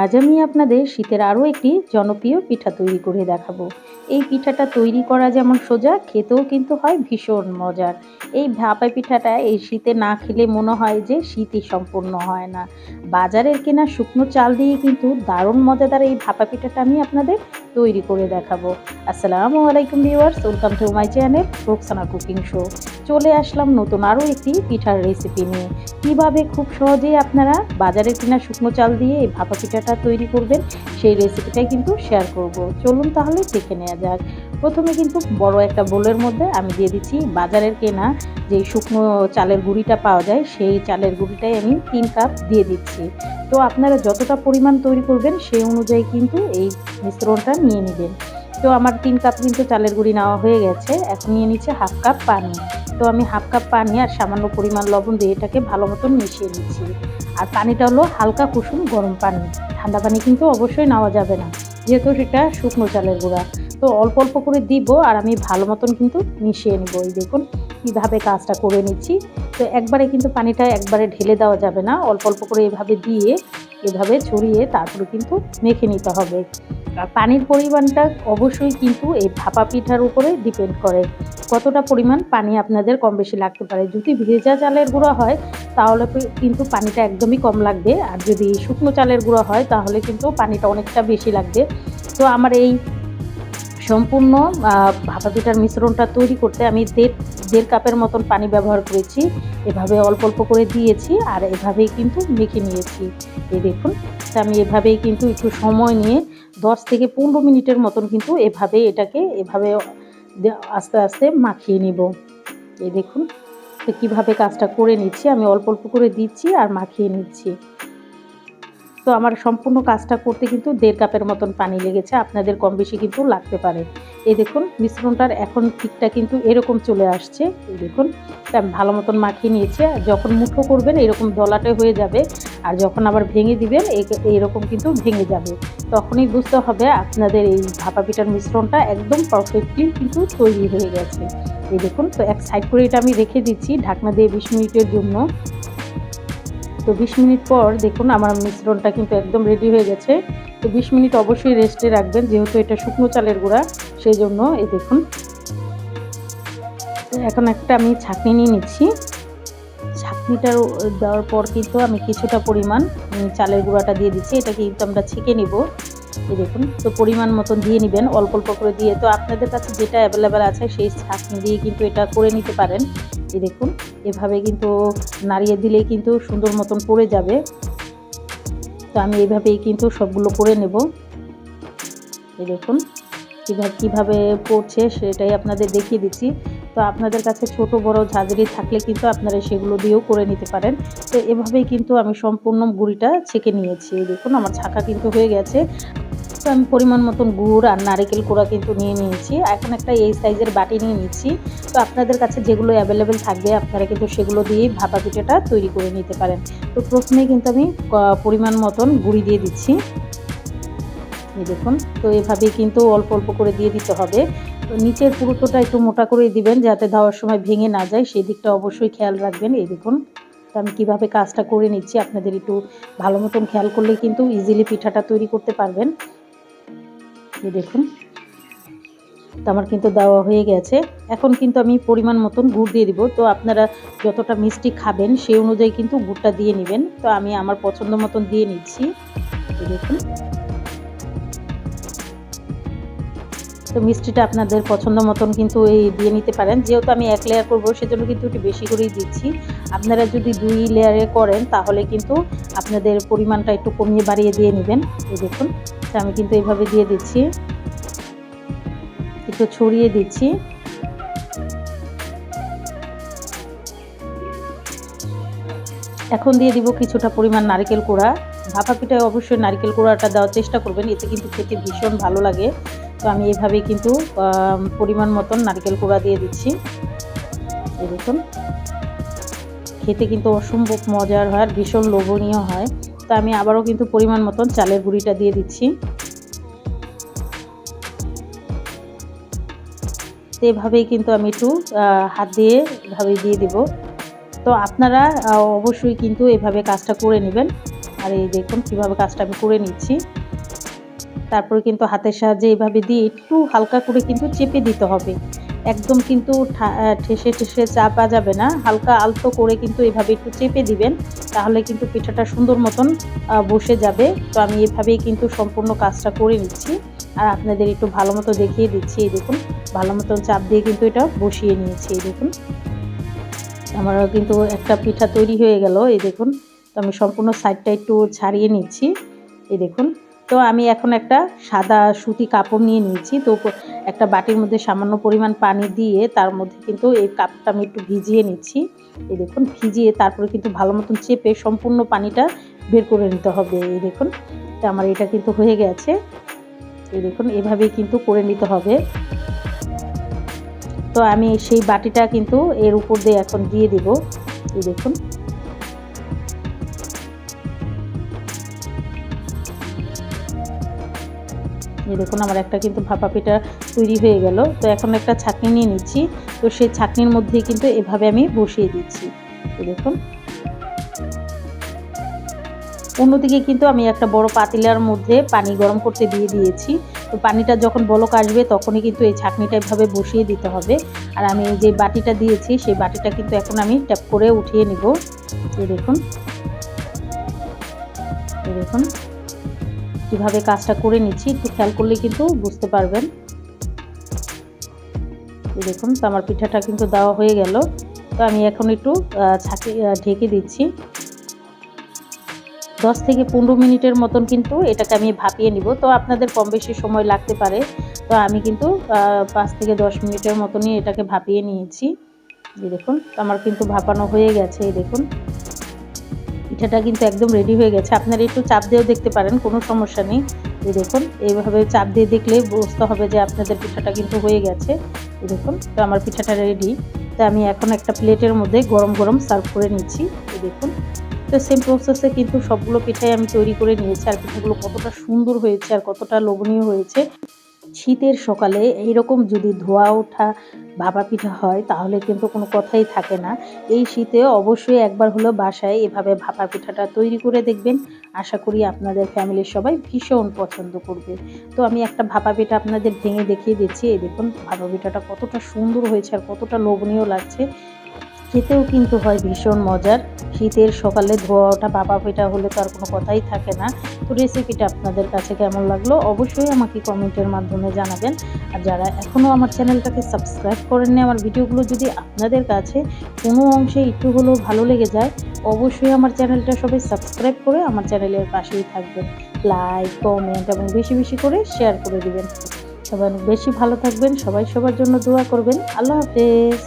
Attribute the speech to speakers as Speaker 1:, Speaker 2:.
Speaker 1: আজ আমি আপনাদের শীতের আরও একটি জনপ্রিয় পিঠা তৈরি করে দেখাবো। এই পিঠাটা তৈরি করা যেমন সোজা, খেতেও কিন্তু হয় ভীষণ মজার। এই ভাপা পিঠাটা এই শীতে না খেলে মনে হয় যে শীতই সম্পূর্ণ হয় না। বাজারের কেনা শুকনো চাল দিয়ে কিন্তু দারুণ মজাদার এই ভাপা পিঠাটা আমি আপনাদের তৈরি করে দেখাবো। আসসালামু আলাইকুম viewers, welcome to my channel Roksana cooking show. চলে আসলাম নতুন আরও একটি পিঠার রেসিপি নিয়ে। কীভাবে খুব সহজেই আপনারা বাজারে কিনা শুকনো চাল দিয়ে এই ভাপা পিঠাটা তৈরি করবেন, সেই রেসিপিটাই কিন্তু শেয়ার করব। চলুন তাহলে দেখে নেওয়া যাক। প্রথমে কিন্তু বড় একটা বোলের মধ্যে আমি দিয়ে দিচ্ছি বাজারের কেনা যে শুকনো চালের গুঁড়িটা পাওয়া যায়, সেই চালের গুঁড়িটাই আমি তিন কাপ দিয়ে দিচ্ছি। তো আপনারা যতটা পরিমাণ তৈরি করবেন সেই অনুযায়ী কিন্তু এই মিশ্রণটা নিয়ে নেবেন। তো আমার তিন কাপ কিন্তু চালের গুঁড়ি নেওয়া হয়ে গেছে, এখন নিয়ে নিচ্ছে হাফ কাপ পানি। তো আমি হাফ কাপ পানি আর সামান্য পরিমাণ লবণ দিয়ে এটাকে ভালো মতন মিশিয়ে নিচ্ছি। আর পানিটা হলো হালকা কুসুম গরম পানি। ঠান্ডা পানি কিন্তু অবশ্যই নেওয়া যাবে না। যেহেতু সেটা শুকনো চালের গুঁড়া। তো অল্প অল্প করে দিব আর আমি ভালো মতন কিন্তু মিশিয়ে নেব। এই দেখুন, কীভাবে কাজটা করে নিচ্ছি। তো একবারে কিন্তু পানিটা একবারে ঢেলে দেওয়া যাবে না। অল্প অল্প করে এভাবে দিয়ে, এভাবে ছড়িয়ে তারপরে কিন্তু মেখে নিতে হবে। আর পানির পরিমাণটা অবশ্যই কিন্তু এই ভাপা পিঠার উপরে ডিপেন্ড করে। কতটা পরিমাণ পানি আপনাদের কম বেশি লাগতে পারে? যদি ভেজা চালের গুঁড়ো হয়, তাহলে কিন্তু পানিটা একদমই কম লাগবে। আর যদি শুকনো চালের গুঁড়ো হয়, তাহলে কিন্তু পানিটা অনেকটা বেশি লাগবে। তো আমার এই সম্পূর্ণ ভাপা পিঠার মিশ্রণটা তৈরি করতে আমি দেড় দেড় কাপের মতন পানি ব্যবহার করেছি। এভাবে অল্প অল্প করে দিয়েছি আর এভাবেই কিন্তু মেখে নিয়েছি। এই দেখুন আমি এভাবেই কিন্তু একটু সময় নিয়ে দশ থেকে পনেরো মিনিটের মতন কিন্তু এভাবে এটাকে এভাবে আস্তে আস্তে মাখিয়ে নিব। এই দেখুন, তো কীভাবে কাজটা করে নিচ্ছি, আমি অল্প অল্প করে দিচ্ছি আর মাখিয়ে নিচ্ছি। তো আমার সম্পূর্ণ কাজটা করতে কিন্তু দেড় কাপের মতন পানি লেগেছে, আপনাদের কম বেশি কিন্তু লাগতে পারে। এই দেখুন, মিশ্রণটার এখন ঠিকটা কিন্তু এরকম চলে আসছে। এই দেখুন ভালো মতন মাখিয়ে নিয়েছে। যখন মুঠো করবেন, এরকম দলাটে হয়ে যাবে। আর যখন আবার ভেঙে দিবেন এইরকম কিন্তু ভেঙে যাবে। তখনই বুঝতে হবে আপনাদের এই ভাপা পিঠার মিশ্রণটা একদম পারফেক্টলি কিন্তু তৈরি হয়ে গেছে। এই দেখুন, তো এক সাইড করে এটা আমি রেখে দিচ্ছি ঢাকনা দিয়ে বিশ মিনিটের জন্য। তো বিশ মিনিট পর দেখুন আমার মিশ্রণটা কিন্তু একদম রেডি হয়ে গেছে। তো বিশ মিনিট অবশ্যই রেস্টে রাখবেন, যেহেতু এটা শুকনো চালের গুঁড়া, সেই জন্য এই দেখুন। এখন একটা আমি ছাঁকনি নিয়ে নিচ্ছি। ছাঁকনিটা দেওয়ার পর কিন্তু আমি কিছুটা পরিমাণ চালের গুঁড়াটা দিয়ে দিচ্ছি। এটা কিন্তু আমরা ছেঁকে নিব। এই দেখুন, তো পরিমাণ মতন দিয়ে নেবেন, অল্প অল্প করে দিয়ে। তো আপনাদের কাছে যেটা অ্যাভেলেবেল আছে সেই ছাঁকনি দিয়ে কিন্তু এটা করে নিতে পারেন। এই দেখুন, এভাবে কিন্তু নাড়িয়ে দিলেই কিন্তু সুন্দর মতন পড়ে যাবে। তো আমি এভাবেই কিন্তু সবগুলো করে নেব। এই দেখুন, কীভাবে কীভাবে পড়ছে সেটাই আপনাদের দেখিয়ে দিচ্ছি। তো আপনাদের কাছে ছোট, বড় ঝাঁঝরি থাকলে কিন্তু আপনারা সেগুলো দিয়েও করে নিতে পারেন। তো এভাবেই কিন্তু আমি সম্পূর্ণ গুঁড়িটা ছেঁকে নিয়েছি। দেখুন, আমার ছাকা কিন্তু হয়ে গেছে। তো আমি পরিমাণ মতন গুড় আর নারিকেল কোড়া কিন্তু নিয়ে নিয়েছি। এখন একটা এই সাইজের বাটি নিয়ে নিচ্ছি। তো আপনাদের কাছে যেগুলো অ্যাভেলেবেল থাকবে, আপনারা কিন্তু সেগুলো দিয়েই ভাপা পিঠাটা তৈরি করে নিতে পারেন। তো প্রথমেই কিন্তু আমি পরিমাণ মতন গুড়ি দিয়ে দিচ্ছি। দেখুন, তো এভাবেই কিন্তু অল্প অল্প করে দিয়ে দিতে হবে। তো নিচের পুরোটোটা একটু মোটা করে দিবেন, যাতে দেওয়ার সময় ভেঙে না যায়। সেই দিকটা অবশ্যই খেয়াল রাখবেন, এই দেখুন। তো আমি কীভাবে কাজটা করে নিচ্ছি, আপনাদের একটু ভালো মতন খেয়াল করলে কিন্তু ইজিলি পিঠাটা তৈরি করতে পারবেন। এই দেখুন, তো আমার কিন্তু দেওয়া হয়ে গেছে। এখন কিন্তু আমি পরিমাণ মতন গুড় দিয়ে দিব। তো আপনারা যতটা মিষ্টি খাবেন, সেই অনুযায়ী কিন্তু গুড়টা দিয়ে নেবেন। তো আমি আমার পছন্দ মতন দিয়ে নিচ্ছি। দেখুন। তো মিষ্টিটা আপনাদের পছন্দ মতন কিন্তু এই দিয়ে নিতে পারেন। যেহেতু আমি এক লেয়ার করব, সেজন্য কিন্তু একটু বেশি করেই দিচ্ছি। আপনারা যদি দুই লেয়ারে করেন, তাহলে কিন্তু আপনাদের পরিমাণটা একটু কমিয়ে বাড়িয়ে দিয়ে নেবেন। এই দেখুন আমি কিন্তু এইভাবে দিয়ে দিচ্ছি। একটু ছড়িয়ে দিচ্ছি। এখন দিয়ে দিব কিছুটা পরিমাণ নারকেল কোড়া। ভাপা পিঠায় অবশ্যই নারকেল কোড়াটা দেওয়ার চেষ্টা করবেন, এতে কিন্তু খেতে ভীষণ ভালো লাগে। তো আমি এভাবেই কিন্তু পরিমাণ মতন নারকেল কোড়া দিয়ে দিচ্ছি। দেখুন। খেতে কিন্তু অসম্ভব মজার হয় আর ভীষণ লোভনীয় হয়। তো আমি আবারও কিন্তু পরিমাণ মতন চালের গুঁড়িটা দিয়ে দিচ্ছি। তো এভাবেই কিন্তু আমি একটু হাত দিয়ে এভাবেই দিয়ে দেব। তো আপনারা অবশ্যই কিন্তু এভাবে কাজটা করে নেবেন। আর এই দেখুন কীভাবে কাজটা আমি করে নিচ্ছি। তারপরে কিন্তু হাতের সাহায্যে এইভাবে দিয়ে একটু হালকা করে কিন্তু চেপে দিতে হবে। একদম কিন্তু ঠেসে ঠেসে চাপা যাবে না। হালকা আলতো করে কিন্তু এভাবে একটু চেপে দিবেন, তাহলে কিন্তু পিঠাটা সুন্দর মতন বসে যাবে। তো আমি এভাবেই কিন্তু সম্পূর্ণ কাজটা করে নিচ্ছি। আর আপনাদের একটু ভালো মতো দেখিয়ে দিচ্ছি, এই দেখুন। ভালো মতন চাপ দিয়ে কিন্তু এটা বসিয়ে নিয়েছি, এই দেখুন। আমার কিন্তু একটা পিঠা তৈরি হয়ে গেল, এই দেখুন। তো আমি সম্পূর্ণ সাইডটা একটু ছাড়িয়ে নিচ্ছি, এই দেখুন। তো আমি এখন একটা সাদা সুতি কাপড় নিয়ে নিয়েছি। তো একটা বাটির মধ্যে সামান্য পরিমাণ পানি দিয়ে তার মধ্যে কিন্তু এই কাপটা আমি একটু ভিজিয়ে নিচ্ছি। এই দেখুন, ভিজিয়ে তারপরে কিন্তু ভালো মতন চেপে সম্পূর্ণ পানিটা বের করে নিতে হবে। এই দেখুন, তো আমার এটা কিন্তু হয়ে গেছে। এই দেখুন, এভাবেই কিন্তু করে নিতে হবে। তো আমি সেই বাটিটা কিন্তু এর উপর দিয়ে এখন দিয়ে দিব। এই দেখুন এই দেখুন, আমার একটা কিন্তু ভাপা পিঠা তৈরি হয়ে গেল। তো এখন একটা ছাকনি নিয়ে নিচ্ছি। তো সেই ছাকনির মধ্যে কিন্তু এভাবে আমি বসিয়ে দিচ্ছি। এই দেখুন। অন্যদিকে কিন্তু আমি একটা বড় পাতিলার মধ্যে পানি গরম করতে দিয়ে দিয়েছি। তো পানিটা যখন বলক আসবে, তখনই কিন্তু এই ছাকনিটা এভাবে বসিয়ে দিতে হবে। আর আমি যে বাটিটা দিয়েছি, সেই বাটিটা কিন্তু এখন আমি ট্যাপ করে উঠিয়ে নিব। দেখুন। দেখুন। কীভাবে কাজটা করে নিচ্ছি একটু খেয়াল করলে কিন্তু বুঝতে পারবেন। দেখুন, তো আমার পিঠাটা কিন্তু দেওয়া হয়ে গেল। তো আমি এখন একটু ছাঁকি ঢেকে দিচ্ছি। দশ থেকে পনেরো মিনিটের মতন কিন্তু এটাকে আমি ভাপিয়ে নিব। তো আপনাদের কম বেশি সময় লাগতে পারে। তো আমি কিন্তু পাঁচ থেকে দশ মিনিটের মতনই এটাকে ভাপিয়ে নিয়েছি। দেখুন, আমার কিন্তু ভাপানো হয়ে গেছে দেখুন। পিঠাটা কিন্তু একদম রেডি হয়ে গেছে। আপনারা একটু চাপ দিয়েও দেখতে পারেন, কোনো সমস্যা নেই। এই দেখুন, এইভাবে চাপ দিয়ে দেখলে বুঝতে হবে যে আপনাদের পিঠাটা কিন্তু হয়ে গেছে। এই দেখুন, তো আমার পিঠাটা রেডি তো আমি এখন একটা প্লেটের মধ্যে গরম গরম সার্ভ করে নিচ্ছি। এই দেখুন, তো সেম প্রসেসে কিন্তু সবগুলো পিঠাই আমি তৈরি করে নিয়েছি। আর পিঠাগুলো কতটা সুন্দর হয়েছে আর কতটা লোভনীয় হয়েছে। শীতের সকালে এইরকম যদি ধোয়া ওঠা ভাপা পিঠা হয়, তাহলে কিন্তু কোনো কথাই থাকে না। এই শীতে অবশ্যই একবার হলো বাসায় এভাবে ভাপা পিঠাটা তৈরি করে দেখবেন। আশা করি আপনাদের ফ্যামিলির সবাই ভীষণ পছন্দ করবে। তো আমি একটা ভাপা পিঠা আপনাদের ভেঙে দেখিয়ে দিচ্ছি। এই দেখুন, ভাপা পিঠাটা কতটা সুন্দর হয়েছে আর কতটা লোভনীয় লাগছে। খেতেও কিন্তু হয় ভীষণ মজার। শীতের সকালে ধোয়া ওঠা, বাবা পিঠা হলে তো আর কোনো কথাই থাকে না। তো রেসিপিটা আপনাদের কাছে কেমন লাগল অবশ্যই আমাকে কমেন্টের মাধ্যমে জানাবেন। আর যারা এখনও আমার চ্যানেলটাকে সাবস্ক্রাইব করেননি, আমার ভিডিওগুলো যদি আপনাদের কাছে কোনো অংশে একটু হলেও ভালো লেগে যায়, অবশ্যই আমার চ্যানেলটা সবাই সাবস্ক্রাইব করে আমার চ্যানেলের পাশেই থাকবেন। লাইক কমেন্ট এবং বেশি বেশি করে শেয়ার করে দিবেন। সবাই বেশি ভালো থাকবেন, সবাই সবার জন্য দোয়া করবেন। আল্লাহ হাফেজ।